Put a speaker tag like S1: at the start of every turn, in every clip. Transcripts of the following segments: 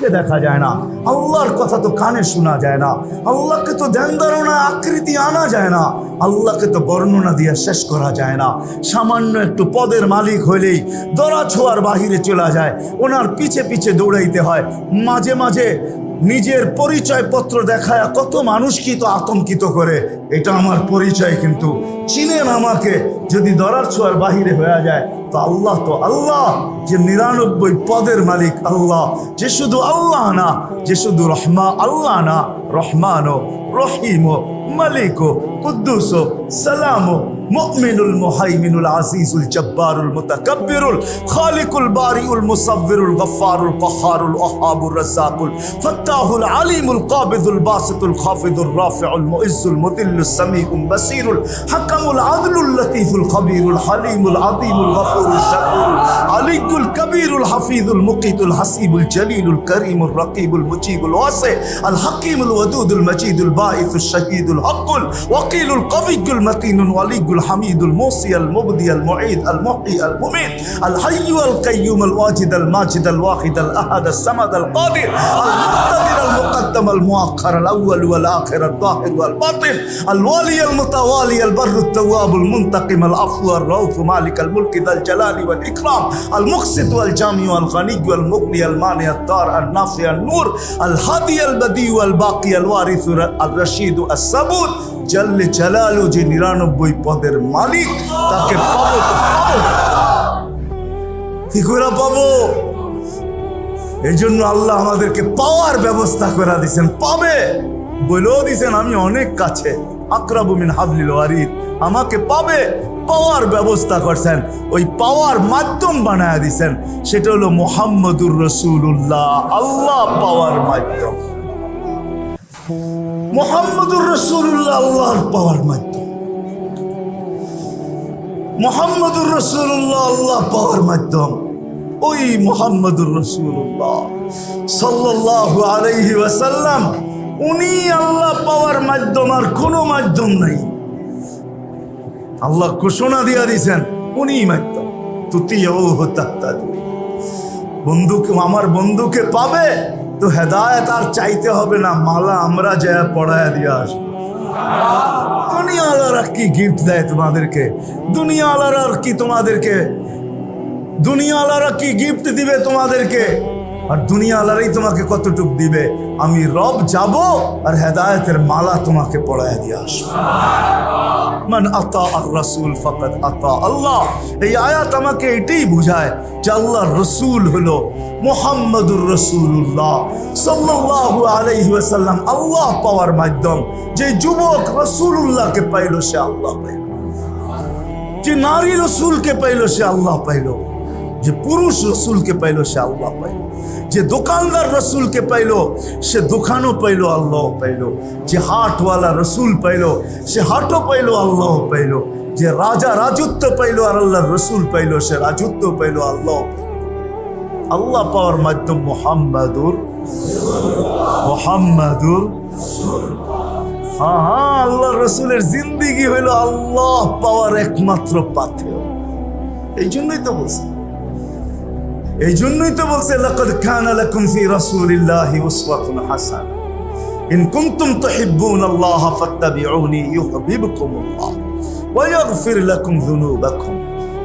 S1: কে দেখা যায় না। আল্লাহর কথা তো কানে শোনা যায় না। আল্লাহকে তো ধ্যান ধারণা, আকৃতি আনা যায় না। আল্লাহকে তো বর্ণনা দিয়ে শেষ করা যায় না। সামান্য একটু পদের মালিক হইলেই দরা ছোঁয়ার বাহিরে চলে যায়। ওনার পিছে পিছে দৌড়াইতে হয়। মাঝে মাঝে নিজের পরিচয় পত্র দেখায় কত মানুষ কি তো আতঙ্কিত করে, এটা আমার পরিচয় কিন্তু। চিনেন আমাকে, যদি দরার ছোঁয়ার বাহিরে হয়ে যায়, তো আল্লাহ তো আল্লাহ, যে নিরানব্বই পদের মালিক আল্লাহ, যে শুধু আল্লাহ না, যে শুধু রহমা, আল্লাহ না রহমানো রহিমো ملكه قدوسه سلامه مؤمن المهيمن العزيز الجبار المتكبر الخالق البارئ المصور الغفار القهار الأحاب الرزاق الفتاح العليم القابض الباسط الخافض الرافع المؤز المذل السميع البصير الحكم العدل اللطيف الخبير الحليم العظيم الغفور الشكور العلي الكبير الحفيظ المقيت الحسيب الجليل الكريم الرقيب المجيب الواسع الحكيم الودود المجيد الباعث الشهيد الحق الوكيل القوي المتين الولي الحميد الموصي المبدي المعيد المحيي المميت. الحي القيوم الواجد الماجد الواحد الأحد الصمد القادر. المقتدر المقدم المؤخر الأول والآخر الظاهر والباطن. الوالي المتوالي البر التواب المنتقم العفو الرؤوف مالك الملك ذا الجلال والإكرام. المقسط والجامع الغني والمغني المانع الدار النافع النور. الهادي البديع الباقي الوارث الرشيد মাবুদ জাল্লে জালালু যে নিরানব্বই পদের মালিক, তাকে পাবো তো পাবো কি করে পাবো? এই জন্য আল্লাহ আমাদেরকে পাওয়ার ব্যবস্থা করে দিয়েছেন। পাবে। বলেও দিয়েছেন, আমি অনেক কাছে আকরাবুমিন হাবলিল ওয়ারিদ, আমাকে পাবে, পাওয়ার ব্যবস্থা করছেন। ওই পাওয়ার মাধ্যম বানায় দিছেন সেটা হলো মোহাম্মদুর রসুল্লাহ আল্লাহ পাওয়ার মাধ্যম। মোহাম্মদুর রসুল্লাহ আল্লাহর পাওয়ার মাধ্যম। মোহাম্মদুর রসুল্লাহ আল্লাহ পাওয়ার মাধ্যম। ওই মোহাম্মদুর রসুল্লাহ সাল্লাহ আলাইহি ওয়াসাল্লাম, উনি আল্লাহ পাওয়ার মাধ্যম আর কোনো মাধ্যম নাই। আল্লাহ ঘোষণা দিয়া দিছেন উনি মাধ্যম। তাহতাদু বন্ধুকে, আমার বন্ধুকে পাবে তো হেদায়ত আর চাইতে হবে না, মালা আমরা যা পড়ায় দিয়ে আসব। দুনিয়ালারা কি গিফট দেয় তোমাদেরকে? দুনিয়ালারা কি তোমাদেরকে? দুনিয়ালারা কি গিফট দিবে তোমাদেরকে? আর দুনিয়া দুনিয়ালারাই তোমাকে কতটুক দিবে? আমি রব যাব আর হেদায়তের মালা তোমাকে পড়ায় দিয়ে আসব। মান আতা আর রাসূল ফাকাদ আতা আল্লাহ। এই আয়াত আমাকে এটাই বোঝায় যে আল্লাহর রসুল হলো মুহাম্মদুর রসুল্লাহ সাল্লাল্লাহু আলাইহি ওয়াসাল্লাম আল্লাহ পাওয়ার মাধ্যম। যে যুবক রসুল্লাহকে পাইলো সে আল্লাহ পাইল। যে নারী রসুলকে পাইলো সে আল্লাহ পাইলো। যে পুরুষ রসুলকে পাইলো সে আল্লাহ পাইলো। যে দোকানদার রসুলকে পাইলো সে দোকানও পাইলো আল্লাহ পাইলো। যে হাটওয়ালা রসুল পাইলো সে হাটও পাইলো আল্লাহ পাইলো। যে রাজা রাজত্ব পাইলো আর আল্লাহর রসুল পাইলো সে রাজত্ব পাইলো আল্লাহ আল্লাহ পাওয়ার মাধ্যম মোহাম্মদুর। মোহাম্মদুর। হ্যাঁ হ্যাঁ আল্লাহ রসুলের জিন্দিগি হইল আল্লাহ পাওয়ার একমাত্র পাথেয়। এই জন্যই তো বলছি। এই জন্যই তো বলছে, লাকাদ কানা লাকুম ফি রাসূলিল্লাহি উসওয়াতুন হাসানা। ইন কুনতুম তুহিব্বুনাল্লাহ ফাত্তাবিউনি ইউহিব্বুকুমুল্লাহ ওয়া ইয়াগফির লাকুম যুনুবাকুম।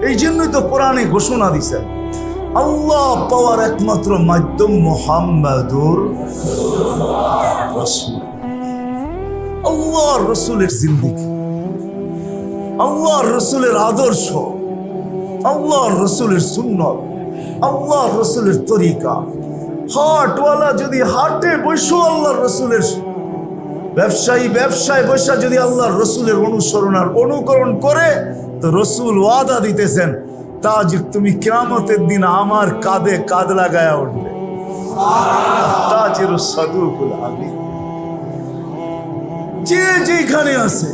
S1: এই জন্যই তো কোরআনে ঘোষণা দিছেন আল্লাহ পাওয়ার একমাত্র মাধ্যম মুহাম্মাদুর রাসূল। আল্লাহর রসুলের জিন্দিগি আল্লাহর রসুলের আদর্শ আল্লাহর রসুলের সুন্নত। আল্লাহর রসুলের তরিকা। হাটওয়ালা যদি হাটে বসো আল্লাহ রসুলের। ব্যবসায়ী ব্যবসায় বসা যদি আল্লাহ রসুলের অনুসরণ আর অনুকরণ করে, তো রসুল ওয়াদা দিতেছেন তাজ তুমি কেমতের দিন আমার কাঁধে কাঁধ লাগায়া উঠবে। যে যেখানে আছে,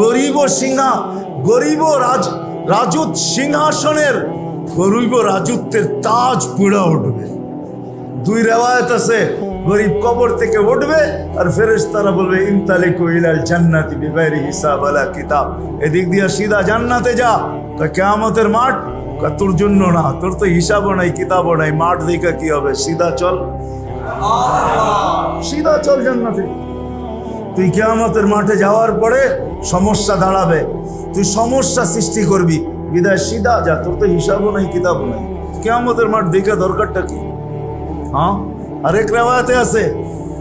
S1: গরিব সিংহা, গরিব রাজ রাজুত সিংহাসনের গরিব রাজত্বের তাজ পুড়া উঠবে। দুই রেওয়ায়ত আছে, গরিব কবর থেকে উঠবে আর ফেরেস তারা বলবে ইনতালে কইলাল জান্নাতি বিবাইরি হিসাব আলা কিতাব। এদিক দিয়ে সিধা জান্নাতে যা, তো কেয়ামতের মাঠ? তোর জন্য না, তোর তো হিসাবও নাই, কিতাবও নাই, মাঠ দেখা কি হবে? সিধা চল। সিধা চল জান্নাতে। তুই কেয়ামতের মাঠে যাওয়ার পরে সমস্যা দাঁড়াবে। তুই সমস্যা সৃষ্টি করবি। বিদায় সিধা যা, তোর তো হিসাবও নাই, কিতাবও নাই। কেয়ামতের মাঠ দেখে দরকারটা কি? হ্যাঁ? আরেক রেওয়াতে আছে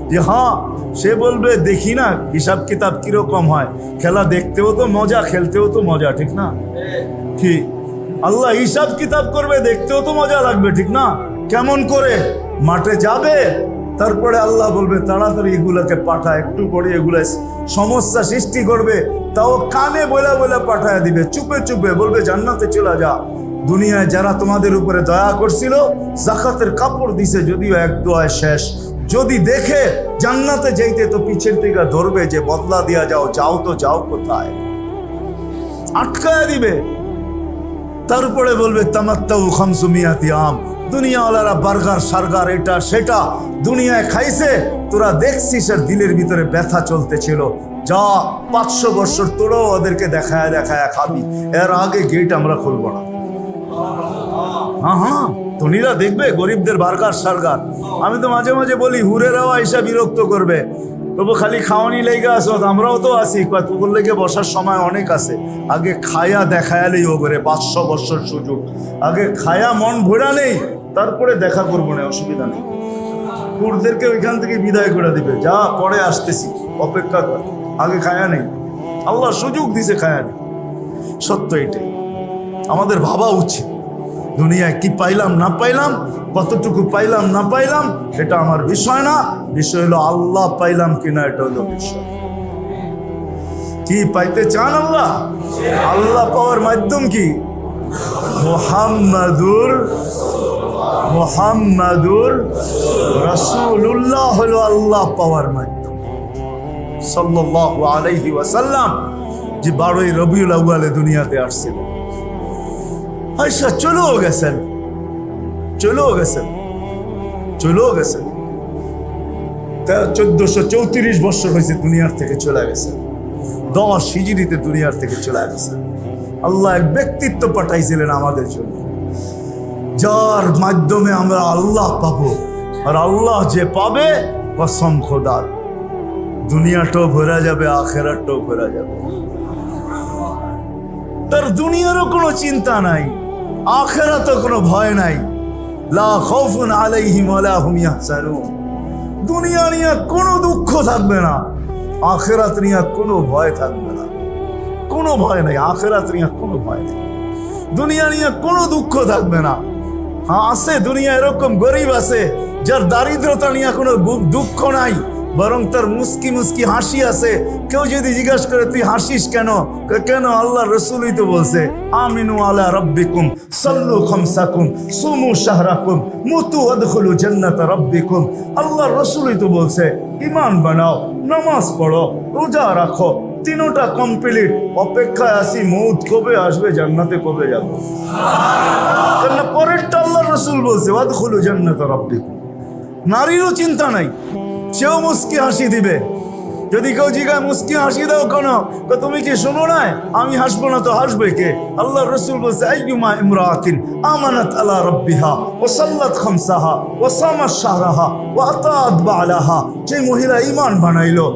S1: যে হ্যাঁ সে বলবে, দেখি না, হিসাব কিতাব কীরকম হয়। খেলা দেখতেও তো মজা, খেলতেও তো মজা, ঠিক না? কি? আল্লাহ হিসাব কিতাব করবে, দেখতেও তো মজা লাগবে, ঠিক না? কেমন করে? মাঠে যাবে? তারপরে আল্লাহ বলবে, তাড়াতাড়ি এগুলাকে পাঠা, একটু করে এগুলা সমস্যা সৃষ্টি করবে। তাও কানে বলে বলে পাঠায় দিবে, চুপে চুপে বলবে, জান্নাতে চলে যা। দুনিয়ায় যারা তোমাদের উপরে দয়া করছিল, জাকাতের কাপড় দিছে, যদিও এক দোয়ায় শেষ। যদি দেখে জান্নাতে যাইতে তো পিছের দিকে ধরবে যে, বদলা দিয়া যাও যাও তো, যাও কোথায়? আটকায় দিবে। তারপরে বলবে, তামাত্তাউ খামসুমিয়াতি আম। দুনিয়াওয়ালারা বার্গার, সার্গার, এটা, সেটা দুনিয়ায় খাইছে, তোরা দেখছিস আর দিলের ভিতরে ব্যথা চলতেছিল। যা পাঁচশো বছর তোরাও ওদেরকে দেখায় দেখায় খাবি। এর আগে গেট আমরা খুলব না। হ্যাঁ হ্যাঁ ধনীরা দেখবে, গরিবদের বার্গার, সার্গার। আমি তো মাঝে মাঝে বলি, হুরেরাও এসে বিরক্ত করবে। তবু খালি খাওয়ানি লেগে আসো আমরাও তো আসি তোর লেগে বসার সময় অনেক আছে। আগে খায়া দেখায়ালেই ও করে পাঁচশো বছর সুযোগ। আগে খায়া মন ভোড়া নেই তারপরে দেখা করব না, অসুবিধা নেই। কুরদেরকে ওইখান থেকে বিদায় করে দিবে। যা, পরে আসতেছি, অপেক্ষা কর। আগে খায়া নেই। আল্লাহ সুযোগ দিছে খায়া নেই। সত্য এটাই। আমাদের ভাবা উচিত। দুনিয়ায় কি পাইলাম, না পাইলাম, কতটুকু পাইলাম, না পাইলাম, এটা আমার বিষয় না। বিষয় হলো আল্লাহ পাইলাম কিনা, এটা হলো বিষয়। কি পাইতে চান আল্লাহ? আল্লাহ পাওয়ার মাধ্যম কি? মোহাম্মদুর মোহাম্মদুর রসুল্লাহ হলো আল্লাহ পাওয়ার মাধ্যম। সাল্লাল্লাহু আলাইহি ওয়াসাল্লাম যে বারোই রবিউল আউয়ালে দুনিয়াতে আসছিলেন। আয়সা চলেও গেছেন। চলেও গেছেন। চলেও গেছেন। চোদ্দশো চৌত্রিশ বছর হয়েছে দুনিয়ার থেকে চলে গেছেন। দশ হিজড়িতে দুনিয়ার থেকে চলে গেছেন। আল্লাহ এক ব্যক্তিত্ব পাঠাইছিলেন আমাদের জন্য। যার মাধ্যমে আমরা আল্লাহ পাবো। আর আল্লাহ যে পাবে, কসম খোদার। দুনিয়াটাও ভরা যাবে আখেরাটাও ভরা যাবে। তার দুনিয়ারও কোনো চিন্তা নাই, আখেরাতও কোনো ভয় নাই। লা দুনিয়া নিয়ে কোনো দুঃখ থাকবে না, আখেরাত নিয়ে কোনো ভয় থাকবে না। কোনো ভয় নাই, আখেরাত নিয়ে কোনো ভয় নেই। দুনিয়া নিয়ে কোনো দুঃখ থাকবে না। আছে, দুনিয়া এরকম গরিব আছে, যার দারিদ্রতা নিয়ে কোনো দুঃখ নাই, বরং তার মুস্কি মুস্কি হাসি আছে। কেউ যদি জিজ্ঞাসা করে, তুই হাসিস কেন? কেন আল্লাহ রসুলই তো বলছে, আমিনু আলা রব্বিকুম, সাল্লু খামসাকুম, সুমু শাহরাকুম, মুতু আদখুলু জান্নাত রব্বিকুম। আল্লাহ রসুলই তো বলছে ইমান বানাও, নামাজ পড়ো, রোজা রাখো তিনোটা কমপ্লিট অপেক্ষায় আসি মৌত কবে আসবে, জান্নাতে কবে যাব? কেন পরেরটা আল্লাহ রসুল বলছে, ওয়াদখুলু জান্নাত রাব্বিকুম। নারীরও চিন্তা নাই। সেও মুস্কি হাসি দিবে। যদি কেউ জিগায় মুস্কি হাসি দাও কেন? তো তুমি কি শোনো না আমি হাসবো না তো হাসবে কে? আল্লাহ রসুল আতাত বালাহা। যে মহিলা ঈমান বানাইলো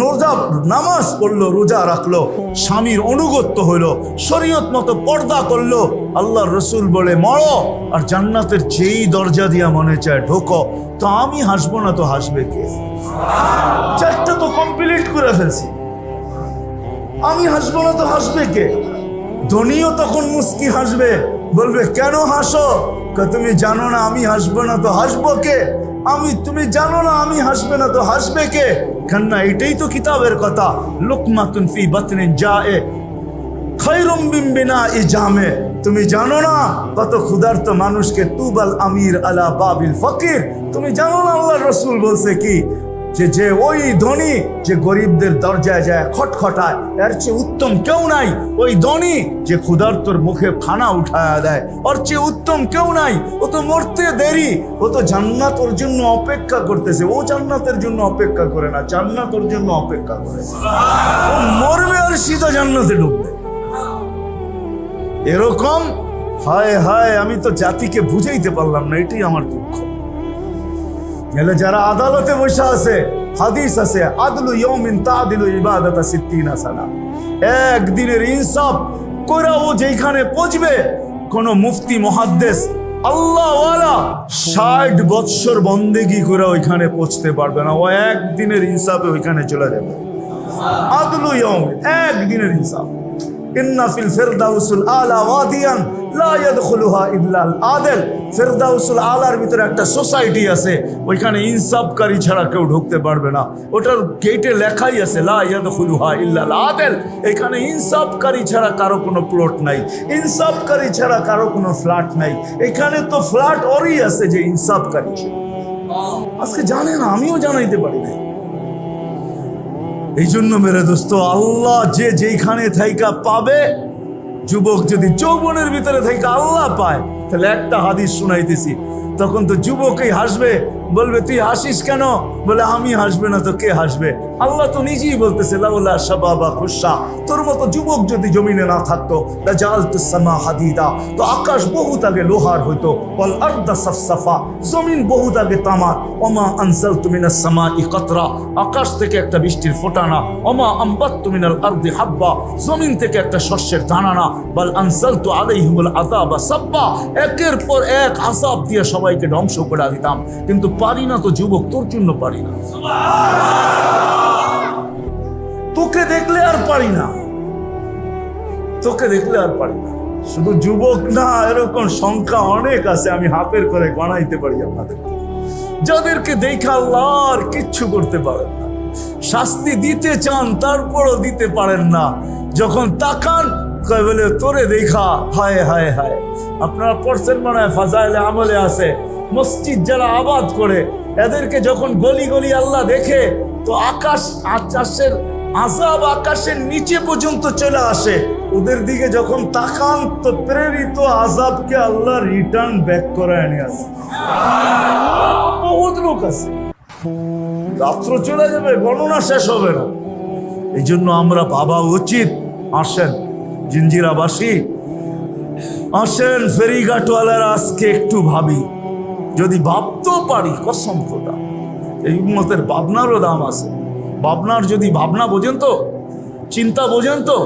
S1: রোজা নামাজ পড়ল, রোজা রাখল, স্বামীর অনুগত্য হইল, শরীয়ত মতো পর্দা করল আল্লাহ রসুল বলে, মরো, আর জান্নাতের যেই দরজা দিয়া মনে চায় ঢোকো, তো আমি হাসবো না তো হাসবে কে? চারটা তো কমপ্লিট করে ফেলছি। আমি হাসবো না তো হাসবে কে? ধনীও তখন মুস্কি হাসবে, বলবে, কেন হাসো? তুমি জানো না আমি হাসবো না তো হাসবো কে? আমি, তুমি জানো না আমি হাসবে না তো হাসবে কে? কেননা এটাই তো কিতাবের কথা, লুকমাতুন ফি বাতনিন জায়ে খৈরুম বিম্বিনা এ জামে। তুমি জানো না কত ক্ষুধার্ত মানুষকে তুবাল আমির আলা বাবিল ফকির? তুমি জানো না আল্লাহ রসুল বলছে কি? যে যে ওই ধনী যে গরিবদের দরজায় যায় খটখটায়, এর চেয়ে উত্তম কেউ নাই। ওই ধনী যে ক্ষুধার্তর মুখে খানা উঠায় দেয়, ওর চেয়ে উত্তম কেউ নাই। ও তো মরতে দেরি, ও তো জান্নাত ওর জন্য অপেক্ষা করতেছে। ও জান্নাতের জন্য অপেক্ষা করে না জান্নাত ওর জন্য অপেক্ষা করে। ও মরবে আর সিধা জান্নাতে ঢুকবে। এরকম? হায় হায়, আমি তো জাতিকে বুঝাইতে পারলাম না, এটাই আমার দুঃখ। এলে যারা আদালতে বসে আছে, হাদিস আছে, আদলু ইয়মিন তাদিলু ইবাদাতা সিত্তিনা সানা। একদিনের ইনসাফ করে ও যেখানে পৌঁছবে, কোন মুফতি মহাদ্দেশ আল্লাহ ষাট বৎসর বন্দেগি করে ওইখানে পৌঁছতে পারবে না, ও একদিনের ইনসাফে ওইখানে চলে যাবে। আদলু ইয়ম একদিনের ইনসাফ। ইন্না ফিল ফিরদাউসুল আলা ওয়াদিয়ান লা ইয়াদখুলুহা ইল্লা আল আদেল। ফিরদাউসুল আলার ভিতরে একটা সোসাইটি আছে, ওইখানে ইনসাফকারী ছাড়া কেউ ঢুকতে পারবে না। ওটার গেটে লেখাই আছে, লা ইয়াদখুলুহা ইল্লা আল আদেল। এখানে ইনসাফকারী ছাড়া কারও কোনো প্লট নাই, ইনসাফকারী ছাড়া কারও কোনো ফ্ল্যাট নাই। এখানে তো ফ্ল্যাট ওরই আছে যে ইনসাফকারী। আজকে জানে না, আমিও জানাইতে পারি না এই জন্য মেরে দোস্ত, আল্লাহ যে যেখানে থাইকা পাবে, যুবক যদি যৌবনের ভিতরে থাইকা আল্লাহ পায়, তাহলে একটা হাদিস শুনাইতেছি। তখন তো যুবকই হাসবে বলবে, তুই হাসিস কেন? বলে, আমি হাসবে না তো কে হাসবে? আল্লাহ তো নিজেই বলতেছে তোর মতো যুবক যদি জমিনে না থাকতো সামা হাদিদা। তো আকাশ বহুত আগে লোহার হইতো জমিন বহুত আগে তামার। ওমা আনসালতু মিনাস সামাই কাতরা। আকাশ থেকে একটা বৃষ্টির ফোটানা। অমা আম্বাত মিনাল আরদি হাব্বা। জমিন থেকে একটা শস্যের দানানা। বল আনসালতু আলাইহিমুল আযাবা সাব্বা। একের পর এক আযাব দিয়ে সবাইকে ধ্বংস করে দিতাম। কিন্তু পারি না তো যুবক, তোর জন্য পারি না। তোকে দেখলে আর পারি না। তোকে দেখলে আর পারি না। শুধু যুবক না, এরকম সংখ্যা অনেক আছে, আমি হাতের করে গণাইতে পারি আপনাদের। যাদেরকে দেখা আল্লাহ আর কিচ্ছু করতে পারেন না। শাস্তি দিতে চান, তারপরও দিতে পারেন না। যখন তাকান তোরে দেখা, হায় হায় হায়। আপনারা পড়ছেন মনে হয়, ফাজাইলে আমলে আছে। মসজিদ যারা আবাদ করে, এদেরকে যখন গলি গলি আল্লাহ দেখে, তো আকাশ, আকাশের আজাব আকাশের নিচে পর্যন্ত চলে আসে। ওদের দিকে যখন তাকান, তো প্রেরিত আজাবকে আল্লাহ রিটার্ন ব্যাক করে এনে আসে। বহুত লোক আছে। রাত্র চলে যাবে, গণনা শেষ হবে না। এই জন্য আমরা ভাবা উচিত, আসেন, জিঞ্জিরাবাসী, আসেন, ফেরিঘাটওয়ালারা আজকে একটু ভাবি। যদি ভাবতেও পারি, কসম খোদা, এই উন্মতের ভাবনারও দাম আছে। ভাবনার যদি ভাবনা বোঝেন তো, চিন্তা বোঝেন তো,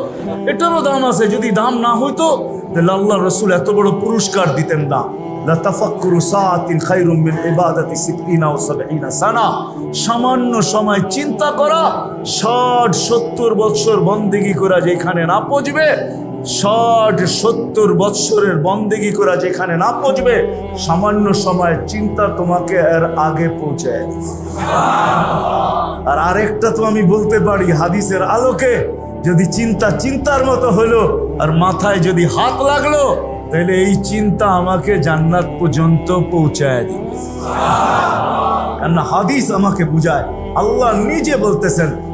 S1: এটারও দাম আছে। যদি দাম না হইতো, তাহলে আল্লাহ রসুল এত বড় পুরস্কার দিতেন না। মিন সামান্য সময় চিন্তা করা, ষাট সত্তর বৎসর বন্দেগি করা যেখানে না পৌঁছবে ষাট, সত্তর বৎসরের বন্দেগি করা যেখানে না পৌঁছবে, সামান্য সময় চিন্তা তোমাকে এর আগে পৌঁছায় আর আরেকটা তো আমি বলতে পারি, হাদিসের আলোকে যদি চিন্তা চিন্তার মতো হলো, আর মাথায় যদি হাত লাগল, তাহলে এই চিন্তা আমাকে জান্নাত পর্যন্ত পৌঁছায় দিবে। কেননা হাদিস আমাকে বুঝায়। আল্লাহ নিজে বলতেছেন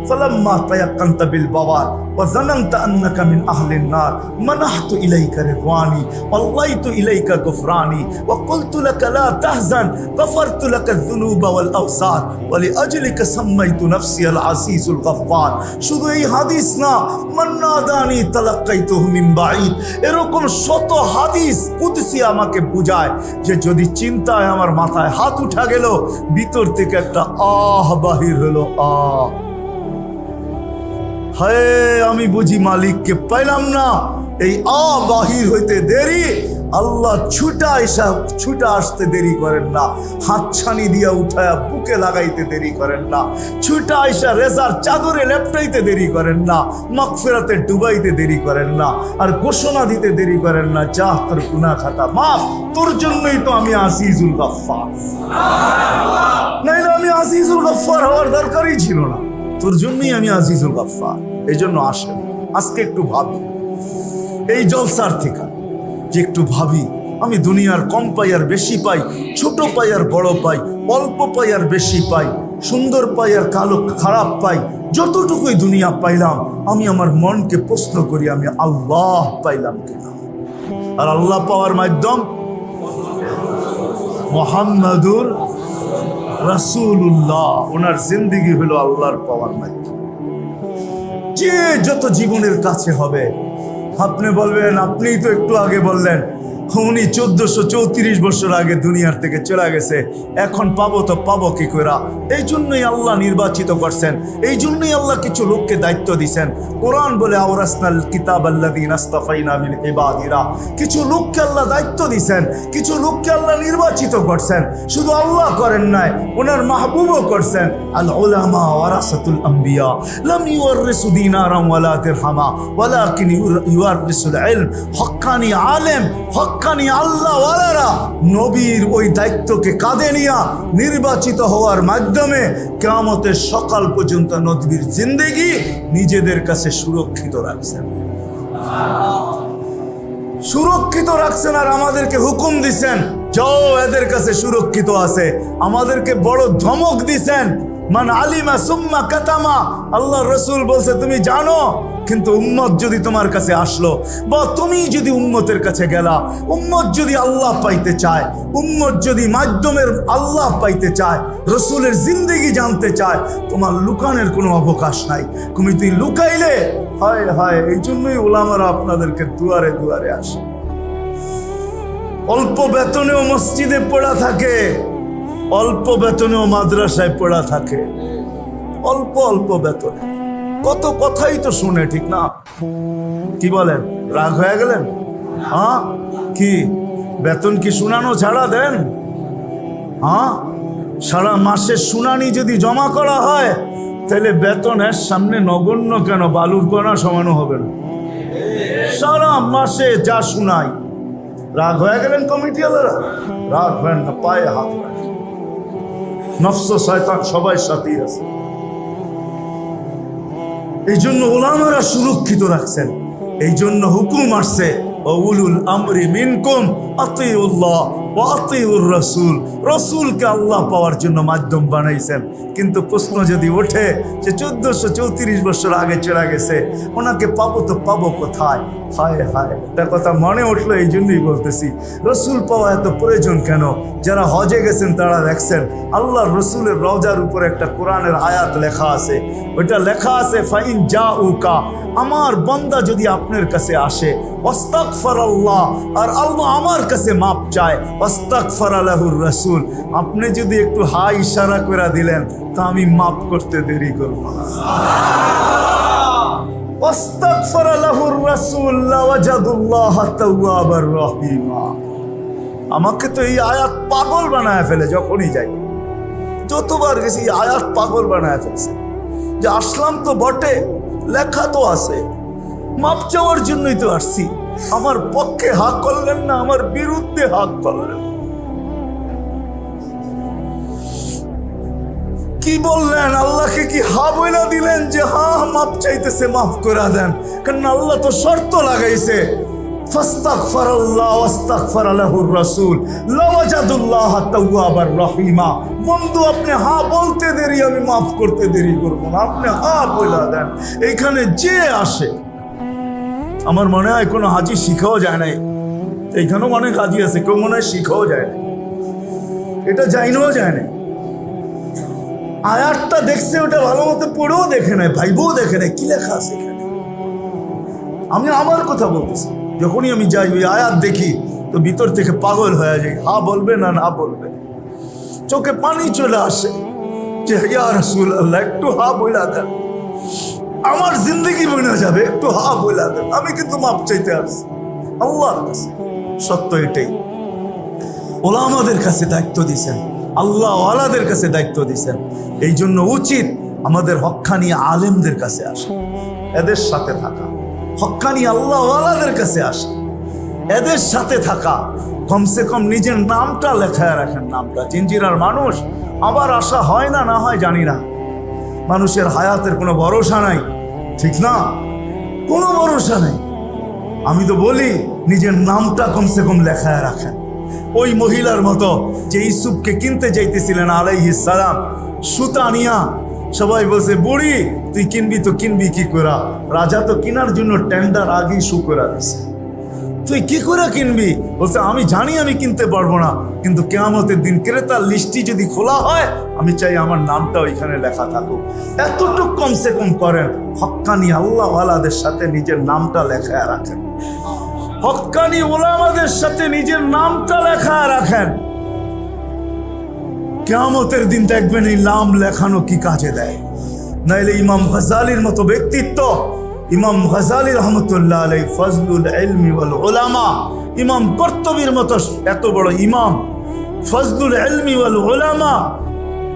S1: এরকম শত হাদিস কুদসি আমাকে বুঝায় যে যদি চিন্তায় আমার মাথায় হাত উঠা গেল ভিতর থেকে একটা আহ বাহির হলো, আহ। হায়, আমি বুঝি মালিককে পাইলাম না। এই আ বাহির হইতে দেরি। আল্লাহ ছুটা এসা ছুটা আসতে দেরি করেন না। হাতছানি দিয়া উঠায়া বুকে লাগাইতে দেরি করেন না। ছুটা আইসা রেজার চাদরে লেপটাইতে দেরি করেন না। মাগফিরাতে ডুবাইতে দেরি করেন না। আর ঘোষণা দিতে দেরি করেন না যা তোর গুনা খাতা মাফ। তোর জন্যই তো আমি আসিজুল গাফফার। নাইলে আমি আসিজুল গাফফার হওয়ার দরকারই ছিল না। তোর জন্যই আমি আজিজুল গাফফার। এই জন্য আসেন। আজকে একটু ভাবি। এই জলসার থেকে যে একটু ভাবি, আমি দুনিয়ার কম পাই আর বেশি পাই, ছোট পাই আর বড় পাই, অল্প পাই আর বেশি পাই, সুন্দর পাই আর কালো খারাপ পাই, যতটুকুই দুনিয়া পাইলাম, আমি আমার মনকে প্রশ্ন করি, আমি আল্লাহ পাইলাম কিনা? আর আল্লাহ পাওয়ার মাধ্যম? মোহাম্মদুর রাসূলুল্লাহ। ওনার জিন্দিগি হলো আল্লাহর পাওয়ার মাধ্যম। যে যত জীবনের কাছে হবে আপনি বলবেন আপনিই তো একটু আগে বললেন। উনি চোদ্দশো চৌত্রিশ বছর আগে দুনিয়ার থেকে চলে গেছে। এখন পাবো তো পাবো কি করে এই জন্যই আল্লাহ নির্বাচিত করছেন। এই জন্যই আল্লাহ কিছু লোককে দায়িত্ব দিছেন। কোরআন বলে, আওরাসনাল কিতাব আল্লাদিন কিছু লোককে আল্লাহ দায়িত্ব দিছেন। কিছু লোককে আল্লাহ নির্বাচিত করছেন। শুধু আল্লাহ করেন নাই, ওনার মাহবুবও করছেন। আল উলামা ওয়ারাসাতুল ওয়ালা হক্কানি আলেম হক্কানি আল্লাহ ওয়ালারা নবীর ওই দায়িত্বকে কাঁধে নিয়া নির্বাচিত হওয়ার মাধ্যমে কেয়ামতের সকাল পর্যন্ত নদীর জিন্দেগি নিজেদের কাছে সুরক্ষিত রাখছেন। সুরক্ষিত রাখছেন আর আমাদেরকে হুকুম দিছেন, যাও এদের কাছে সুরক্ষিত আছে। আমাদেরকে বড় ধমক দিছেন, মান আলিমা সুম্মা কাতামা। আল্লাহ রসুল বলছে, তুমি জানো কিন্তু উম্মত যদি তোমার কাছে আসলো বা তুমি যদি উম্মতের কাছে গেলা, উম্মত যদি আল্লাহ পাইতে চায়, উম্মত যদি মাধ্যমের আল্লাহ পাইতে চায়, রসুলের জিন্দগি জানতে চায়, তোমার লুকানের কোনো অবকাশ নাই। তুমি তুই লুকাইলে, হয় হয়, এই জন্যই ওলামারা আপনাদেরকে দুয়ারে দুয়ারে আসে। অল্প বেতনেও মসজিদে পড়া থাকে, অল্প বেতনেও মাদ্রাসায় পড়া থাকে, অল্প অল্প বেতনে। কত কথাই তো শুনে, ঠিক না? কি বলেন, রাগ হয়ে গেলেন? হ্যাঁ? কি? বেতন কি শুনানো ছাড়া দেন? হ্যাঁ? সারা মাসের শুনানি যদি জমা করা হয়, তাহলে বেতনের সামনে নগণ্য কেন? বালুর কণা সমানো হবে না। সারা মাসে যা শুনাই। রাগ হয়ে গেলেন কমিটি আলারা রাগ হয় না, পায়ে হাত রাখেন। নফস শয়তান সবাই সাথেই আছে। এই জন্য ওলামারা সুরক্ষিত রাখছেন। এই জন্য হুকুম আসছে উলুল আমরি রাসূল আল্লাহ পাওয়ার জন্য মাধ্যম বানাইছেন। কিন্তু প্রশ্ন যদি ওঠে যে চোদ্দশো চৌত্রিশ বছর আগে চলে গেছে, ওনাকে পাবো তো পাবো কোথায়? হায় হায় একটা কথা মনে উঠল, এই জন্যই বলতেছি, রসুল পাওয়া এত প্রয়োজন কেন? যারা হজে গেছেন, তারা দেখছেন আল্লাহ রসুলের রওজার উপরে একটা কোরআনের আয়াত লেখা আছে। ওইটা লেখা আছে, ফাইন যা উকা আমার বন্দা যদি আপনার কাছে আসে অস্তাক আল্লাহ আর আল্লাহ আমার কাছে মাপ চায় রাসুল আপনি যদি একটু হা ইশারা করে দিলেন তা আমি মাফ করতে দেরি করব আমাকে তো এই আয়াত পাগল বানায় ফেলে যখনই যাই। যতবার গেছি এই আয়াত পাগল বানায় ফেলছে। যে আসলাম তো বটে লেখা তো আছে। মাপ চাওয়ার জন্যই তো আসছি। আমার পক্ষে হাক করলেন না, আমার বিরুদ্ধে হাক করলেন। কি বললেন? আল্লাহকে কি হা বইলা দিলেন যে হা, মাপ চাইতেছে, মাফ করে দেন। কারণ আল্লাহ তো শর্ত লাগাইছে। বন্ধু, আপনি হা বলতে দেরি, আমি মাফ করতে দেরি করব না। আপনি হা বইলা দেন। এখানে যে আসে আমার মনে হয় কোনো হাজি শিখাও যায় নাই। এইখানেও অনেক হাজি আছে, কেউ মনে হয় শিখাও যায় না এটা জাইনও যায় না আয়াতটা দেখছে, ওটা ভালো মতো পড়েও দেখে নেয় ভাইবও দেখে নেয় কি লেখা আছে এখানে? আমি আমার কথা বলতেছি, যখনই আমি যাই, ওই আয়াত দেখি, তো ভিতর থেকে পাগল হয়ে যাই, হা বলবে না না বলবে। চোখে পানি চলে আসে, যে ইয়া রসুল আল্লাহ একটু হা বইলা দেন। আমার জিন্দগি বনে যাবে, একটু হা দেন। আমি কিন্তু মাপ চাইতে আসছি। আল্লাহর কাছে। সত্য এটাই। ওলা আমাদের কাছে দায়িত্ব দিছেন আল্লাহ আলাদের কাছে দায়িত্ব দিছেন এই জন্য উচিত আমাদের হক্কানি আলেমদের কাছে আসা। এদের সাথে থাকা। হক্কানি আল্লাহ আলাদের কাছে আসা। এদের সাথে থাকা। কমসে কম নিজের নামটা লেখায় রাখেন নামটা। জিঞ্জিরার মানুষ আবার আশা হয় না না হয় জানি না। মানুষের হায়াতের কোনো ভরসা নাই। ঠিক না? কোনো ভরসা নেই। আমি তো বলি, নিজের নামটা কমসে কম লেখায় রাখেন। ওই মহিলার মতো যে ইসুফকে কিনতে যাইতেছিলেন আলাইহি সালাম, সুতা নিয়া সবাই বলছে, বুড়ি, তুই কিনবি তো কিনবি কি করা রাজা তো কিনার জন্য টেন্ডার আগেই শু করা দিছে। তুই কি করে কিনবি? বলছে, আমি জানি আমি কিনতে পারব না, কিন্তু কেয়ামতের দিন ক্রেতার লিস্টটি যদি খোলা হয়, আমি চাই আমার নামটা ওইখানে লেখা থাকুক। এতটুক কমসে কম করেন। হক্কানি আল্লাহওয়ালাদের সাথে নিজের নামটা লেখা রাখেন। হক্কানি ওলামাদের সাথে নিজের নামটা লেখা রাখেন। কেয়ামতের দিন দেখবেন এই নাম লেখানো কি কাজে দেয়? নাইলে ইমাম গজালির মতো ব্যক্তিত্ব ইমাম গজালি রহমতুল্লাহ ফজলুল ইলমি ওয়াল উলামা। ইমাম কর্তবীর মতো এত বড় ইমাম। ফজলুল ইলমি ওয়াল উলামা।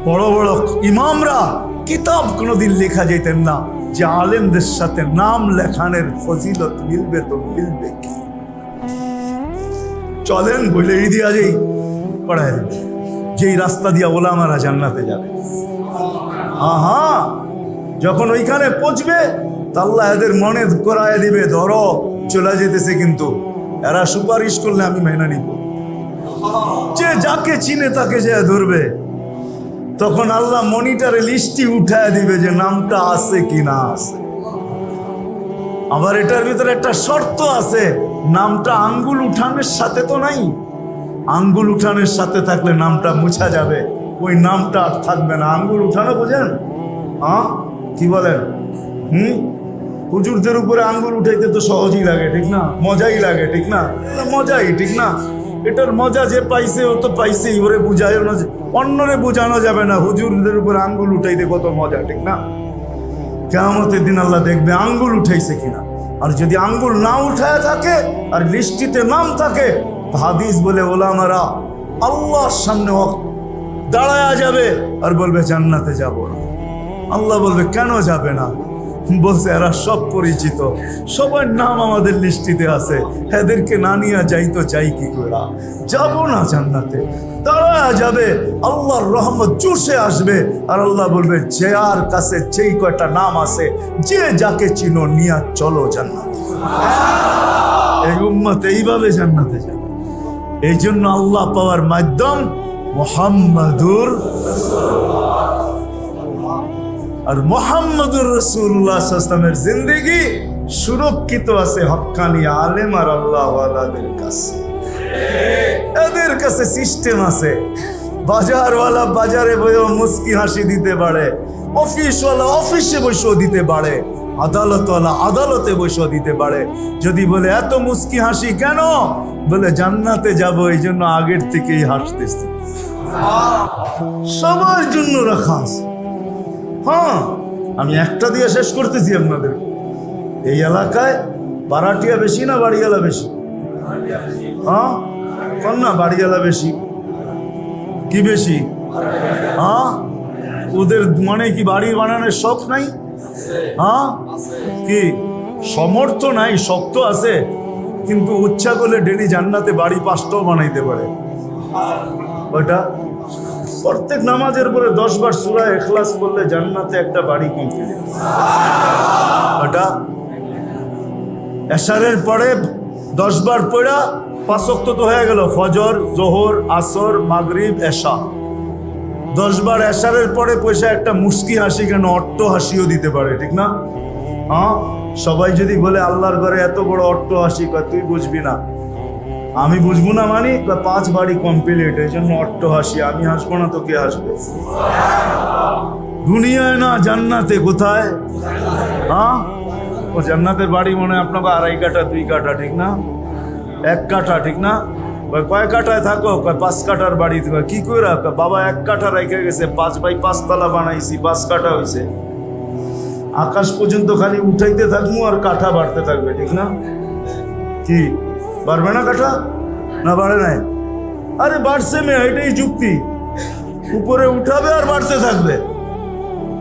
S1: বড় বড় ইমামরা কিতাব কোনোদিন লেখা যেতেন না। যে আলেমদের সাথে নাম লেখানের ফজিলত মিলবে তো মিলবে কি? চলেন বলে দিয়া যেই পড়ায় যেই রাস্তা দিয়া ওলামারা জান্নাতে যাবে। আহা! যখন ওইখানে পৌঁছবে তা আল্লাহ এদের মনে করায় দিবে, ধরো, চলে যেতেছে কিন্তু। এরা সুপারিশ করলে আমি মেনে নিব। যে যাকে চিনে তাকে যে ধরবে। তখন আল্লাহ মনিটারে লিস্টটি উঠায় দিবে যে নামটা আছে কি না আছে। আবার এটার ভিতরে একটা শর্ত আছে, নামটা আঙ্গুল উঠানের সাথে তো নাই। আঙ্গুল উঠানের সাথে থাকলে নামটা মুছা যাবে। ওই নামটা আর থাকবে না। আঙ্গুল উঠানো বোঝেন? হ্যাঁ কি বলেন? হুম? হুজুরদের উপরে আঙ্গুল উঠাইতে তো সহজই লাগে, ঠিক না? মজাই লাগে, ঠিক না? মজাই, ঠিক না? এটার মজা যে পাইছে, ও তো পাইছেই, ওরে বুঝায় না অন্যরে বোঝানো যাবে না, হুজুরদের উপরে আঙ্গুল উঠাইতে কত মজা, ঠিক না? কেমতের দিন আল্লাহ দেখবে আঙ্গুল উঠাইছে কিনা। আর যদি আঙ্গুল না উঠায় থাকে, আর লিস্টিতে নাম থাকে হাদিস বলে, ওলামারা, আল্লাহর সামনে দাঁড়ায়া যাবে, আর বলবে, জান্নাতে যাব না। আল্লাহ বলবে, কেন যাবে না? বলছে, এরা সব পরিচিত। সবার নাম আমাদের লিস্টিতে আছে। এদেরকে না নিয়ে যাই তো যাই কি করে যাব না জান্নাতে। তারা যাবে, আল্লাহর রহমত চুষে আসবে। আর আল্লাহ বলবে, যে আর কাছে যেই কয়টা নাম আছে, যে যাকে চিনো নিয়া চলো জান্নাতে। এই উম্মত এইভাবে জান্নাতে যাবে। এই জন্য আল্লাহ পাওয়ার মাধ্যম মোহাম্মদুর আর মোহাম্মদুর রসুল্লাহামের জিন্দগি সুরক্ষিত আছে হকানি আলেম আর আল্লাহওয়ালাদের কাছে। এদের কাছে সিস্টেম আছে। বাজারওয়ালা বাজারে বসেও মুস্কি হাসি দিতে পারে, অফিসওয়ালা অফিসে বসেও দিতে পারে, আদালতওয়ালা আদালতে বসেও দিতে পারে। যদি বলে, এত মুস্কি হাসি কেন? বলে, জান্নাতে যাব, এই জন্য আগের থেকেই হাসতেছি। সবার জন্য রাখা আছে। হ্যাঁ আমি একটা দিয়ে শেষ করতেছি আপনাদের। এই এলাকায় বারাটিয়া বেশি না বাড়িওয়ালা বেশি? হ্যাঁ? কন না বাড়িওয়ালা বেশি। কি বেশি? হ্যাঁ? ওদের মনে কি বাড়ি বানানোর শখ নাই? হ্যাঁ? কি? সমর্থ নাই, শখ তো আছে। কিন্তু উচ্ছা করলে ডেলি জান্নাতে বাড়ি পাঁচটাও বানাইতে পারে। ওটা প্রত্যেক নামাজের পরে দশ বার সুরা এখলাস করলে জান্নাতে একটা বাড়ি ওটা এশারের পরে দশ বার পড়া পাঁচক্ত তো হয়ে গেল, ফজর, জোহর, আসর, মাগরিব, এশা। দশ বার এশারের পরে পয়সা একটা মুস্কি হাসি কেন, অট্ট হাসিও দিতে পারে, ঠিক না? হ্যাঁ সবাই যদি বলে আল্লাহর ঘরে এত বড় অট্ট হাসি তুই বুঝবি না। আমি বুঝব না মানি? পাঁচ বাড়ি কমপ্লিট এই জন্য অট্ট হাসি, আমি হাসবো না তো কে হাসবে। দুনিয়ায় না, জান্নাতে কোথায়? হ্যাঁ? ও জান্নাতের বাড়ি মনে হয় আপনাকে আড়াই কাঠা, দুই কাঠা, ঠিক না? এক কাঠা, ঠিক না? কয় কাঠায় থাকো? পাঁচ কাঠার বাড়ি কয় কি করে বাবা এক কাঠা রেখে গেছে, পাঁচ বাই পাঁচতলা বানাইছি, পাঁচ কাঠা হয়েছে আকাশ পর্যন্ত খালি উঠাইতে থাকব আর কাঠা বাড়তে থাকবে, ঠিক না? কি? বাড়বে না কাঠা না বাড়ে নাই? আরে বাড়ছে মেয়ে, এটাই যুক্তি। উপরে উঠাবে আর বাড়তে থাকবে।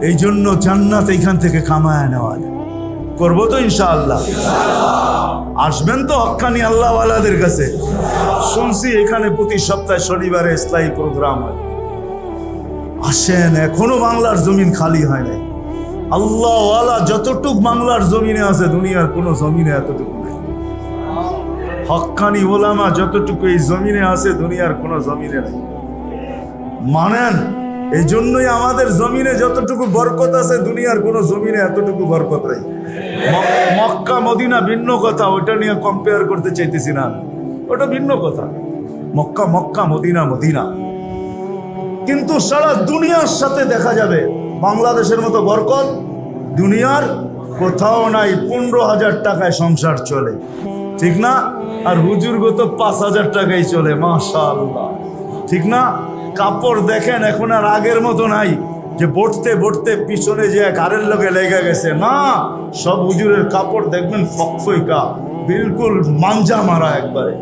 S1: এই জন্য জান্নাত এইখান থেকে কামায় নেওয়া যায়। করব তো ইনশাআল্লাহ। আসবেন তো হক্কানি আল্লাহওয়ালাদের কাছে। শুনছি এখানে প্রতি সপ্তাহে শনিবারে ইসলামী প্রোগ্রাম হয়। আসেন, এখনও বাংলার জমিন খালি হয় নাই। আল্লাহওয়ালা যতটুক বাংলার জমিনে আছে, দুনিয়ার কোনো জমিনে এতটুকু নেই। হক্কানি ওলামা যতটুকু এই জমিনে আছে, দুনিয়ার কোনো জমিনে নেই। মানেন এই জন্যই আমাদের জমিনে যতটুকু বরকত আছে, দুনিয়ার কোনো জমিনে এতটুকু বরকত নেই। মক্কা, মদিনা ভিন্ন কথা ওটা নিয়ে কম্পেয়ার করতে চাইতেছি না ওটা ভিন্ন কথা। Mecca Mecca, Medina Medina. কিন্তু সারা দুনিয়ার সাথে দেখা যাবে, বাংলাদেশের মতো বরকত দুনিয়ার কোথাও নাই, পনেরো হাজার টাকায় সংসার চলে। ঠিক না? আর হুজুর গত পাঁচ হাজার টাকাই চলে, মাশাআল্লাহ। ঠিক না? কাপড় দেখেন, এখন আর আগের মতো নাই যে বটতে বটতে পিছনে যে কারের লোকে লেগে গেছে। না, সব হুজুরের কাপড় দেখবেন ফকফইকা, বিলকুল মাঞ্জা মারা একবারে।